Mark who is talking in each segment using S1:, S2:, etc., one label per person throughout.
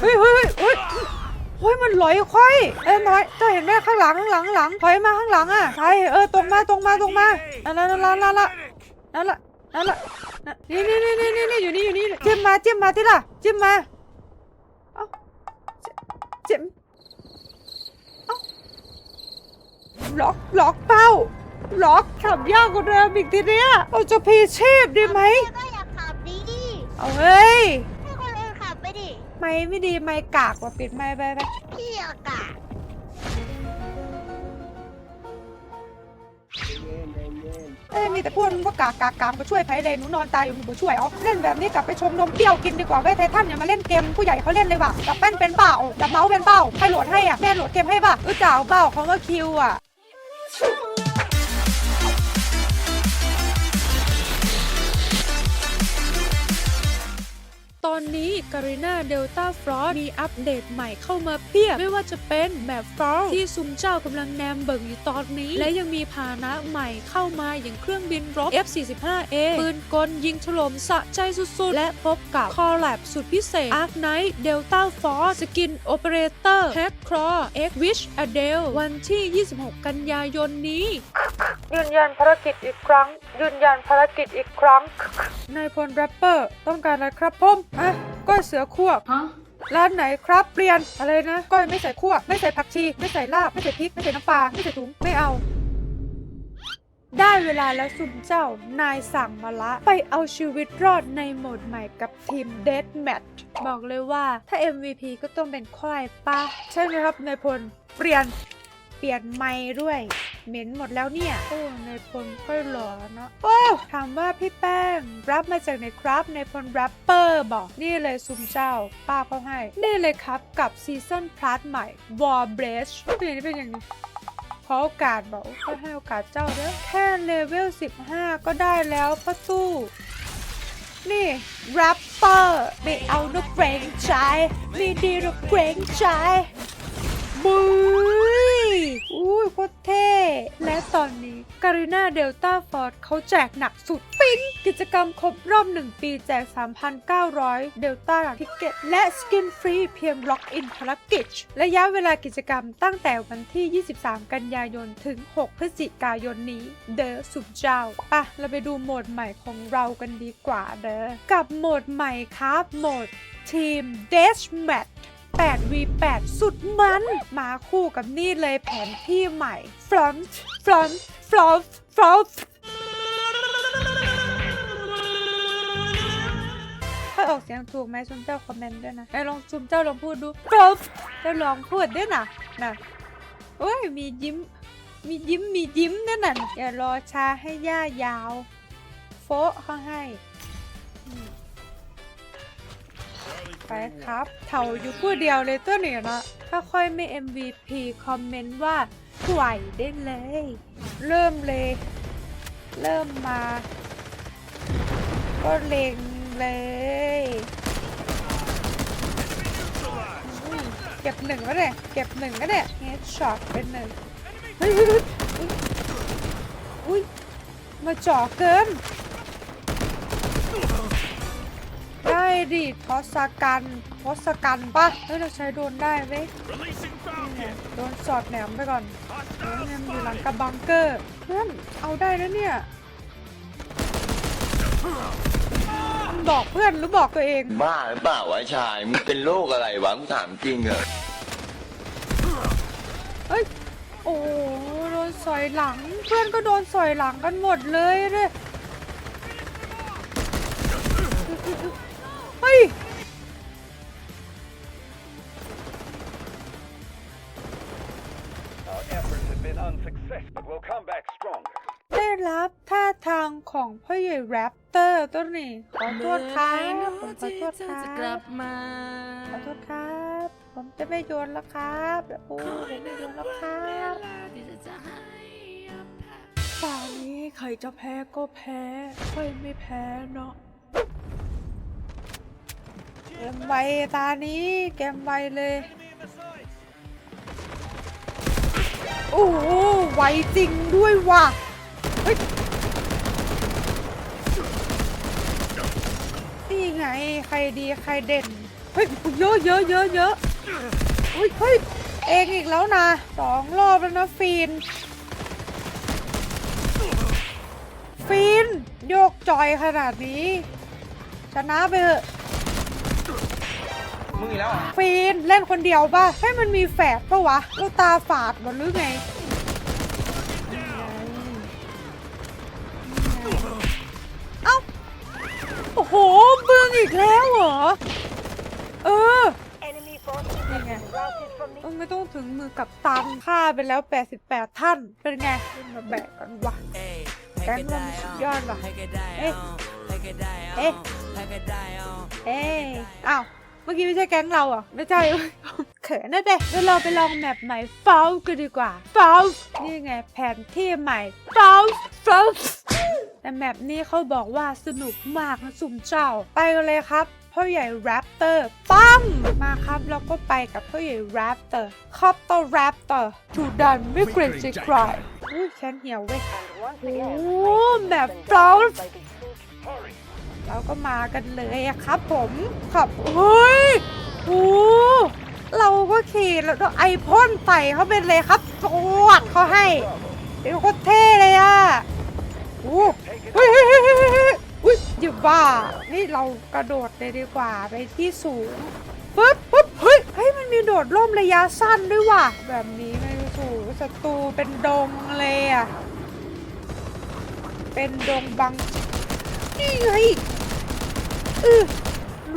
S1: เฮ้ยเฮ้ยเฮ้ยเฮ้ยมันลอยค่อยเอ้ยน้อยเจ้าเห็นไหมข้างหลังข้างหลังข้างหลังถอยมาข้างหลังอะใช่เออตรงมาตรงมาตรงมานั่นละนั่นละนั่นละนั่นละนั่นละนั่นนี่นี่นี่นี่นี่อยู่นี่อยู่นี่จิ้มมาจิ้มมาที่ล่ะจิ้มมาเอ้าจิ้มเอ้าล็อกล็อกเป้าล็อกขับยากกว่าเดิมอีกทีเนี้ยเราจะพีชีพดีไหม
S2: ก็อยากขับดีดิ
S1: เอาเฮ้ย
S2: ให้คนอื่นขับ ไปดิ
S1: ไม่ไม่ดีไม่กากว่าปิดไม่ไปไป
S2: พี่อากาศ
S1: เอ้ยมีแต่พวกมึงก็กากกากกากมาช่วยไผ่เลยหนูนอนตายอยู่หนูบ่ช่วยเอาเล่นแบบนี้กลับไปชมนมเปรี้ยวกินดีกว่าเว้ยไททันอย่ามาเล่นเกมผู้ใหญ่เขาเล่นเลยว่ะจับแป้นเป็นเปล่าจับเมาส์เป็นเปล่าใครโหลดให้อะแม่โหลดเกมให้ป่ะเออจ่าวเปล่าเขาว่าคิวอะ ตอนนี้การีนาเดลต้าฟรอสมีอัปเดตใหม่เข้ามาเพียบ ไม่ว่าจะเป็นแบบฟอลที่ซุมเจ้ากำลังแนมเบิ่งอยู่ตอนนี้ และยังมีพาหนะใหม่เข้ามาอย่างเครื่องบินรบ F-45A ปืนกลยิงถล่มสะใจสุดๆ และพบกับคอลแลบสุดพิเศษ Arc Knight Delta Force สกิน Operator Head Claw X Wish Adele วันที่ 26 กันยายนนี้ ยืนยันภารกิจอีกครั้ง ยืนยันภารกิจอีกครั้ง นายพลแรปเปอร์ต้องการอะไรครับผมอะก้อยเสือคั่วร้านไหนครับเปลี่ยนอะไรนะ ก้อยไม่ใส่คั่วไม่ใส่ผักชี ไม่ใส่ลาบไม่ใส่พริกไม่ใส่น้ำปลาไม่ใส่ถุงไม่เอาได้เวลาแล้วซุมเจ้านายสั่งมาละ ไปเอาชีวิตรอดในโหมดใหม่กับทีม Death Match บอกเลยว่าถ้า MVP ก็ต้องเป็นควายปะใช่ไหมครับนายพล เปลี่ยน เปลี่ยนไม้ด้วย เหม็นหมดแล้วเนี่ย โอ้ในพลค่อยหล่อเนาะโอ้ถามว่าพี่แป้ง รับมาจากไหนครับในพลแรปเปอร์บอกนี่เลยซุมเจ้า ป้าเขาให้ นี่เลยครับกับซีซั่นพลัสใหม่ War b r e a c h เป็นอย่างนี้เป็นอย่างนี้ขอโอกาสบอกก็ให้โอกาสเจ้าเด้อแค่เลเวล 15 ก็ได้แล้วพ่อตู้ นี่แรปเปอร์ไม่เอานกเกรงใจไม่ดีนกเกรงใจบุย อุ้ยโคตรเท่ และตอนนี้การีนาเดลต้าฟอร์ดเขาแจกหนักสุดปิ๊งกิจกรรมครบรอบ 1 ปีแจก 3,900 เดลต้าทิกเก็ตและสกินฟรีเพียงล็อกอินภารกิจระยะเวลากิจกรรมตั้งแต่วันที่ 23 กันยายน ถึง 6 พฤศจิกายนนี้ เดอสุดเจ้าปะเราไปดูโหมดใหม่ของเรากันดีกว่าเด้อกับโหมดใหม่ครับโหมดทีม 8v8 สุดมัน มาคู่กับนี่เลยแผนที่ใหม่ front front front front ค่อยออกเสียงถูกไหมชุมเจ้าคอมเมนต์ด้วยนะไอ้ลองชุมเจ้าลองพูดดู front เจ้าลองพูดด้วยนะนะโอ้ยมียิ้ม มียิ้มมียิ้มด้วยนะอย่ารอช้าให้ย่ายาว โฟเขาให้ ไปครับ เถาอยู่ผู้เดียวเลยตัวนี่ยนะถ้าค่อยไม่ MVP คอมเมนต์ว่าไหวได้เลย เริ่มเลย เริ่มมา ก็เล็งเลยเก็บหนึ่งก็ได้เก็บหนึ่งก็ได้เฮดช็อตเป็นหนึ่งเฮ้ยอุ้ยมาจ่อเกิน ด้ดิทศกัณฐ์ทศกัณฐ์ปะเฮ้ยเราใช้โดรนได้ไหมนี่ไงโดนสอดแหนมไปก่อนโอ้ยเนี่ยมันอยู่หลังกับบังเกอร์เพื่อนเอาได้แล้วเนี่ยมันบอกเพื่อนหรือบอกตัวเอง
S3: บ้าหรือเปล่าวะชายมึงเป็นโรคอะไรวะมึงถามจริงเหรอ
S1: เฮ้ยโอ้โหโดนสอยหลัง เพื่อนก็โดนสอยหลังกันหมดเลยเนี่ย เตอร์ตัวนี้ขอโทษครับผมขอโทษครั
S4: จะกลั
S1: บบ
S4: มา
S1: ขอโทษครับ ผมจะไม่โยนแล้วครับโอ้ผมไม่โยนแล้วครับตอนนี้ใครจะแพ้ก็แพ้ค่อยไม่แพ้เนาะเกมไวตานี้เกมไวเลยโอ้โหไวจริงด้วยว่ะเฮ้ย ไง ใครดีใครเด่น เฮ้ยเยอะเยอะเยอะเยอะอุ้ยเฮ้ยเองอีกแล้วนะสองรอบแล้วนะฟีน ฟีน โยกจอยขนาดนี้ ชนะไปเถอะ
S4: มึงอีกแล้วเหรอ
S1: ฟีนเล่นคนเดียวป่ะให้มันมีแฝดปะวะเราตาฝาดหมดหรือไง นี่ไงเออไม่ต้องถึงมือกับตันฆ่าไปแล้ว 88 ท่าน เป็นไงขึ้นมาแบกกันวะแก๊งเรามันสุดยอดว่ะเอ๊ะเอ๊ะเอ๊ะอ้าวเมื่อกี้ไม่ใช่แก๊งเราอะ ไม่ใช่เขินนะเด็เดี๋ยวเราไปลองแมปใหม่ฟากันดีกว่าฟานี่ไงแผนที่ใหม่ฟาฟาแต่แมปนี้เขาบอกว่าสนุกมากนะสุ่มเจ้า ไปกันเลยครับ พ่อใหญ่แรปเตอร์ปั้มมาครับเราก็ไปกับพ่อใหญ่แรปเตอร์คอปเตอร์แรปเตอร์ถูดันไม่เกรงใจใครอุ้ยแขนเหี่ยวเว้ยโอ้แบบฟา
S5: ว์
S1: เราก็มากันเลยอะครับผมขับเฮ้ยโอ้เราก็ขี่แล้วก็ไอพ่นใส่เขาเป็นเลยครับจวดเขาให้เป็นโคตรเท่เลยอะโอ้เฮ้ย เฮ้ยเฮ้ยเฮ้ยเฮ้ยเฮ้ยอุ้ยอย่าบ้านี่เรากระโดดเลยดีกว่าไปที่สูงปึ๊บปึ๊บเฮ้ยเฮ้ยมันมีโดดร่มระยะสั้นด้วยว่ะ แบบนี้ไม่รู้สูศัตรูเป็นดงเลยอะเป็นดงบัง นี่ไงอือ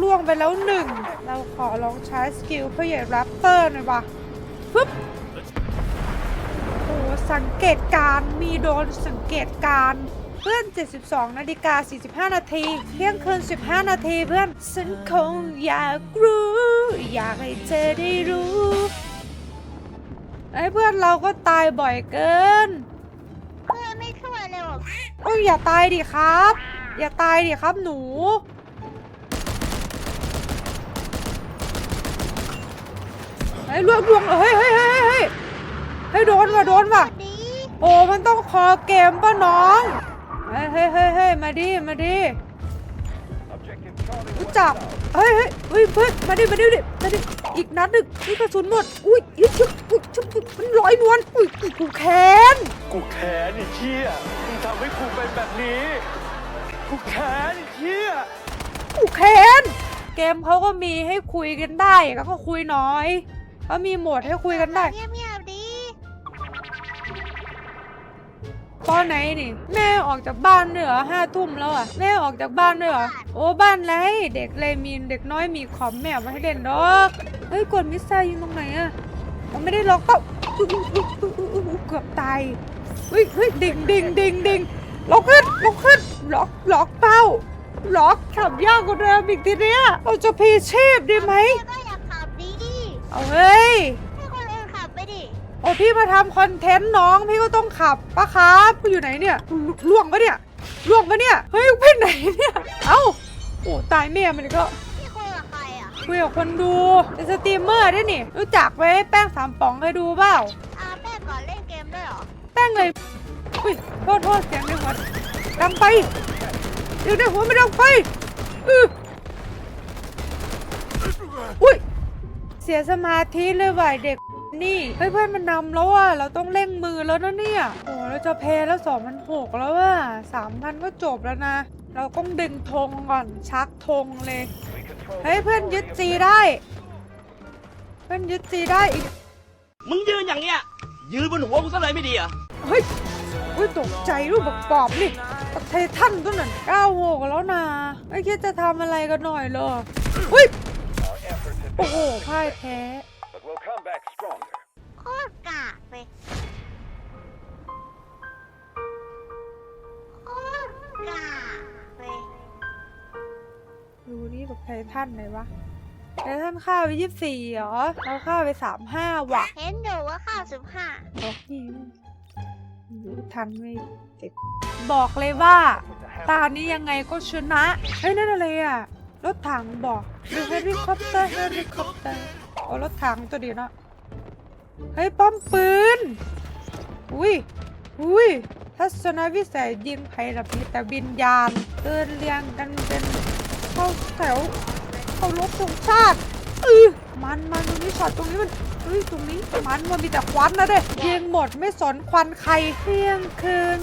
S1: ล่วงไปแล้วหนึ่ง เราขอลองใช้สกิลเพื่อใหญ่แรปเตอร์หน่อยว่ะปึ๊บโอ้สังเกตการมีโดนสังเกตการ เพื่อน 72 นาฬิกา 45 นาที เที่ยงคืน 15 นาทีเพื่อน ฉันคงอยากรู้ อยากให้เธอได้รู้ไอ้เพื่อนเราก็ตายบ่อยเกิน
S2: เพื่อนไม่ช่วยเลยว่ะ
S1: โอ้ยอย่าตายดิครับ อย่าตายดิครับหนูเฮ้ยลวงลวงเฮ้ยเฮ้ยเฮ้ยเฮ้ยเฮ้ยโดนว่ะโดนว่ะ
S2: ดี
S1: โอ้มันต้องคอเกมป่ะน้องเฮ้ยเฮ้ยเฮ้ยเฮ้ยมาดิมาดิ
S5: Objective Charlie
S1: รู้
S5: one
S1: จับ
S5: down.
S1: เฮ้ยเฮ้ยเฮ้ยเพื่อนมาดิมาดิมาดิมาดิอีกนัดหนึ่งนี่กระสุนหมดอุ้ยอุ้ยชุบอุ้ยชุบมันลอยนวลอุ้ยอุ้ยกูแค้น
S4: กูแค้นไอ้เชี่ยมึงทำให้กูเป็นแบบนี้กูแค้นไอ้เชี่ย
S1: กูแค้นเกมเขาก็มีให้คุยกันได้แล้วก็คุยน้อยเขามีโหมดให้คุยกันได้ ตอนไหนนี่ แม่ออกจากบ้านด้วยเหรอห้าทุ่มแล้วอะแม่ออกจากบ้านด้วยเหรอโอ้บ้านไรเด็กเลยมีเด็กน้อยมีคอมแม่เอามาให้เล่นดอกเฮ้ยกดมิสไซล์ยิงตรงไหนอะมันไม่ได้ล็อกเป้าอุ๊ยอุ๊ยอุ๊ยอุ๊ยอุ๊ยอุ๊ยเกือบตายเฮ้ยเฮ้ยดิ่งดิ่งดิ่งดิ่งล็อกขึ้นล็อกขึ้นล็อกล็อกเป้าล็อกขับยากกว่าเดิมอีกทีเนี้ยเราจะพีชีพดีไหม
S2: แม่ก็อยากขับดีดิ
S1: เอาเฮ้ย โอ้พี่มาทำคอนเทนต์น้องพี่ก็ต้องขับปะครับกูอยู่ไหนเนี่ยลล่วงปะเนี่ยล่วงปะเนี่ยเฮ้ยไปไหนเนี่ยเอ้าโอ้ตายแม่มันก็
S2: พี่คุยกับใครอะ
S1: คุยกับคนดูเป็นสตรีมเมอร์ด้วยนี่รู้จักไหมแป้งสามป๋องเคยดูเปล่า
S2: อาแม่ก่อนเล่นเกมด้วยเหรอ
S1: แป้งเลยอุ้ยโทษโทษเสียงในหัวดังไปเดี๋ยวในหัวไม่ดังไปอืออุ้ยเสียสมาธิเลยว่ะเด็ก นี่เฮ้ยเพื่อนมันนำแล้วอะเราต้องเร่งมือแล้วนะเนี่ยโอ้เราจะเพลแล้วสองพันหกแล้วอะสามพันก็จบแล้วนะ เราต้องดึงธงก่อนชักธงเลย
S5: We control
S1: เฮ้ยเพื่อนยึดจีได้ เพื่อนยึดจีได้อีก
S6: มึงยืนอย่างเงี้ย ยืนบนหัวกูซะเลยไม่ดีเหรอะ
S1: เฮ้ยอุ้ยตกใจรูปแบบปอบนี่ตะเทท่านตัวนั้นเก้าโหกแล้วนะไม่คิดจะทำอะไรกันหน่อยเลยเฮ้ย
S5: our efforts have
S1: โอ้
S5: been
S1: โหพ่ายแพ้
S2: ตรกากเลยโคตรกากเลย
S1: ดูนี่แบบไททันไหนวะไททันฆ่าไปยี่สิบสี่เหรอเราฆ่าไปสามห้าว่ะ
S2: เห็นอยู่ว่าข้าวสิบห้า
S1: โอ้ยรู้ทันไม่เจ็บบอกเลยว่า ตานี้ยังไงก็ชนะเฮ้ยนั่นอะไรอะรถถังบอกหรือเฮลิคอปเตอร์เฮลิคอปเตอร์โอ้รถถังตัวเดียวนะ เฮ้ยป้อมปืน อุ้ย อุ้ยทัศนวิสัยยิงไผ่ระพีแต่บินยานเดินเรียงกันเป็นเข้าแถวเคารพธงชาติเออมันมันตรงนี้ช็อตตรงนี้มันเอ้ยตรงนี้มันมันมีแต่ควันนะเด้ยิงหมดไม่สนควันใครเที่ยงคืน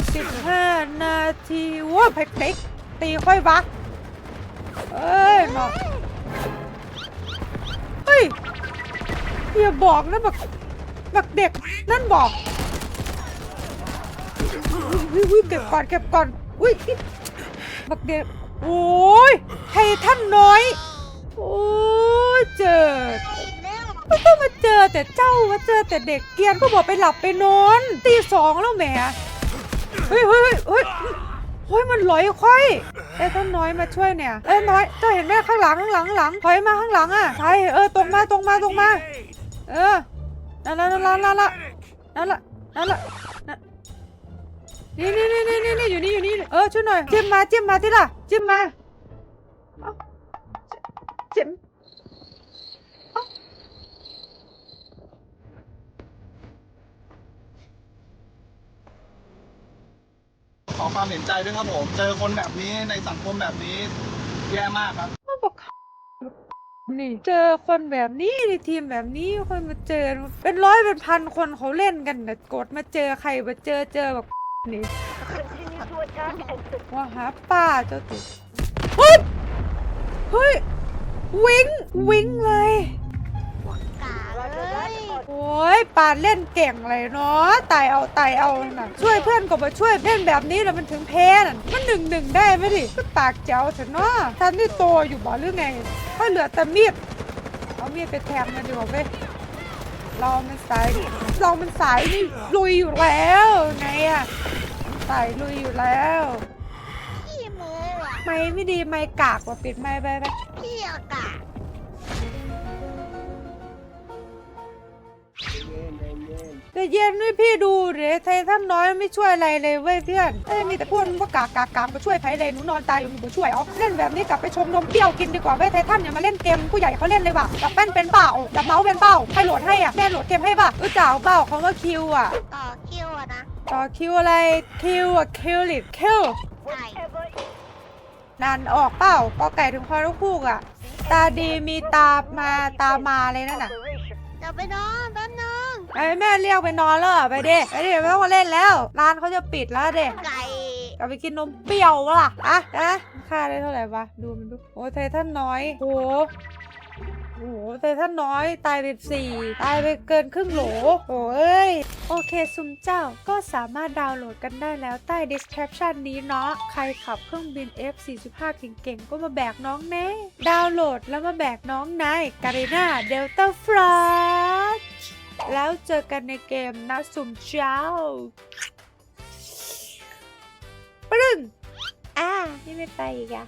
S1: 15นาทีว้าเพ็กตีค่อยวักเอ้ยเนาเฮ้ยอย่าบอกนะแบบ บบเด็กนั่นบอกอุ้ยอุ้ยเก็บก่อนเก็บก่อนอุ้ยบักเด็กโอ้ยไทท่านน้อย โอ้ยเจอไม่ต้องมาเจอแต่เจ้ามาเจอแต่เด็กเกียนก็บอกไปหลับไปนอนตีสองแล้วแหมเฮ้ยเฮ้ยเฮ้ยเฮ้ยเฮ้ยมันลอยค่อยเอ้ยต้นน้อยมาช่วยเนี่ยเอ้น้อยเจ้าเห็นไหมข้างหลังข้างหลังข้างหลังถอยมาข้างหลังอะใช่เออตรงมาตรงมาตรงมา เออ นั่นละนั่นละนั่นละนั่นละนั่นละนั่นนี่นี่นี่นี่นี่อยู่นี่อยู่นี่เออช่วยหน่อยจิ้มมาจิ้มมาที่ล่ะจิ้มมาอ้าจิ้ม
S7: ขอความเห็นใจด้วยครับผม เจอคนแบบนี้ในสังคมแบบนี้แย่มากครับ
S1: นี่ เจอคนแบบนี้ในทีมแบบนี้คนมาเจอเป็นร้อยเป็นพันคนเขาเล่นกันนะกดมาเจอใครมาเจอเจอแบบนี่ว่าหาป้าเจ้าตุ๊เฮ้ยเฮ้ย วิงวิงเลย โอ้ยปานเล่นเก่งเลยเนาะตายเอาตายเอาน่ะช่วยเพื่อนก็มาช่วยเล่นแบบนี้แล้วมันถึงแพ้น่ะมันหนึ่งหนึ่งได้ไหมดิก็ปากเจ้าเถอะเนาะท่านนี่โตอยู่บ่หรือไงถ้าเหลือแต่มีดเอามีดไปแทงมันดีกว่าเว้ยเรามันสายเรามันสายนี่ลุยอยู่แล้วไงอะสายลุยอยู่แล้ว
S2: พี่โมอะ
S1: ไม่ไม่ดีไม่กากกว่าปิดไม่ไปไป
S2: พี่อาก
S1: แต่เย็นให้พี่ดูเดี๋ยวไทท่านน้อยไม่ช่วยอะไรเลยเว้ยเพื่อนเอ้ยมีแต่พูดว่ากากกากกากมาช่วยไผเลยหนูนอนตายอยู่หนูบ่ช่วยเอาเล่นแบบนี้กลับไปชมนมเปรี้ยวกินดีกว่าเว้ยไททันอย่ามาเล่นเกมผู้ใหญ่เขาเล่นเลยว่ะจับแป้นเป็นเปล่าจับเมาส์เป็นเปล่าใครโหลดให้อะแม่โหลดเกมให้ป่ะเออจ๋าเปล่าเขาว่าคิวอะ
S2: ต่อคิวอะนะ
S1: ต่อคิวอะไรคิวอะคิวลิดคิว
S2: ใช่
S1: นานออกเปล่าก็ไก่ถึงพอลูกคู่อะ ตาดีมีตามาตามาเลยนั่นน่ะ
S2: เดี๋ยวไปนอนแป๊บนึง
S1: ไอ้แม่เรียกไปนอนแล้วเหรอไปดิไปดิไม่ต้องมาเล่นแล้ว ร้านเขาจะปิดแล้วเด็ก
S2: ไก่
S1: กลับไปกินนมเปรี้ยววะล่ะอะนะค่าได้เท่าไหร่วะดูมันดูโอ้ไททันน้อยโอ้โหโอ้โหไททันน้อยตายไปสี่ตายไปเกินครึ่งโหลโอ้ย โอเคซุมเจ้าก็สามารถดาวน์โหลดกันได้แล้วใต้ description นี้เนาะ ใครขับเครื่องบิน F45 เก่งๆ ก็มาแบกน้องแน่ ดาวน์โหลดแล้วมาแบกน้องนายการีนาเดลต้าฟลอช แล้วเจอกันในเกมนัดสุ่มเช้าปรึ้งอ่า นี่ไม่ไปอีกอะ